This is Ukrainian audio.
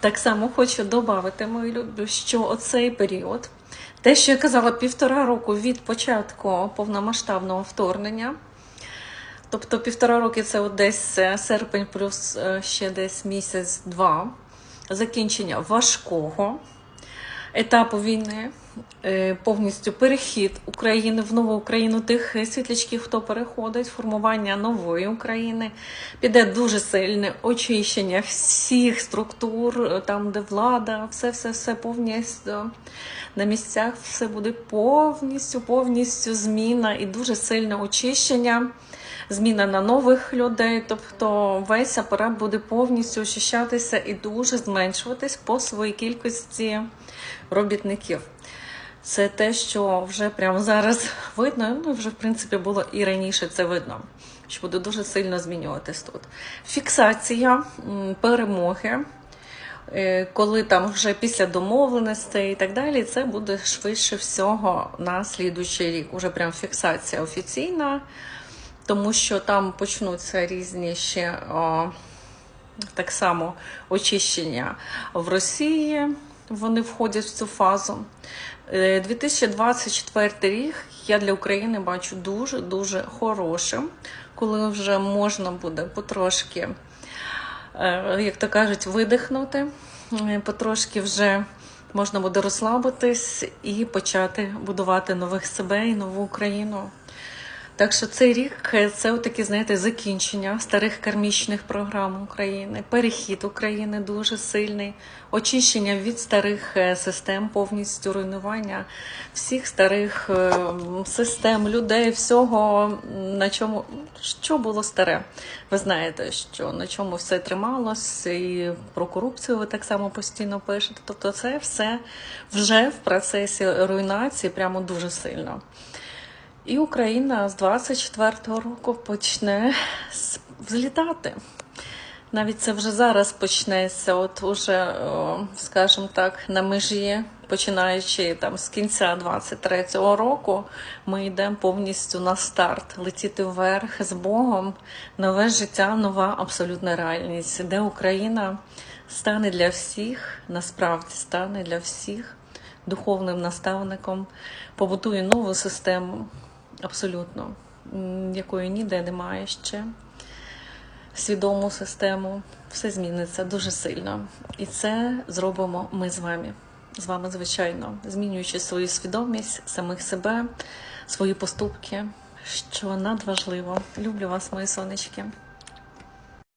Так само хочу додати, мої любі, що оцей період, те, що я казала, півтора року від початку повномасштабного вторгнення. Тобто півтора роки це десь е, серпень, плюс е, ще десь місяць-два. Закінчення важкого етапу війни, повністю перехід України в нову Україну тих світлячків, хто переходить, формування нової України. Піде дуже сильне очищення всіх структур, е, там, де влада, все, все, все повністю на місцях, все буде повністю, повністю зміна і дуже сильне очищення. Зміна на нових людей, тобто весь апарат буде повністю очищатися і дуже зменшуватись по своїй кількості робітників. Це те, що вже прямо зараз видно. Ну вже в принципі було і раніше це видно, що буде дуже сильно змінюватись тут. Фіксація перемоги. е, Коли там вже після домовленостей і так далі, це буде швидше всього на слідуючий рік. Уже прям фіксація офіційна, тому що там почнуться різні ще о, так само очищення в Росії. Вони входять в цю фазу. Е, 2024 рік я для України бачу дуже дуже хорошим, коли вже можна буде потрошки, е, як то кажуть, видихнути, е, потрошки вже можна буде розслабитись і почати будувати нових себе і нову Україну. Так що цей рік це такі, знаєте, закінчення старих кармічних програм України, перехід України дуже сильний, очищення від старих е, систем, повністю руйнування всіх старих е, систем, людей, всього, на чому що було старе. Ви знаєте, що на чому все трималось, і про корупцію ви так само постійно пишете. Тобто, це все вже в процесі руйнації, прямо дуже сильно. І Україна з 24-го року почне взлітати. Навіть це вже зараз почнеться, от уже, скажімо так, на межі, починаючи там з кінця 23-го року, ми йдемо повністю на старт, летіти вверх з Богом, нове життя, нова абсолютна реальність, де Україна стане для всіх, насправді стане для всіх духовним наставником, побудує нову систему, абсолютно, якої ніде немає ще свідому систему, все зміниться дуже сильно. І це зробимо ми з вами. З вами, звичайно, змінюючи свою свідомість, самих себе, свої поступки, що надважливо. Люблю вас, мої сонечки.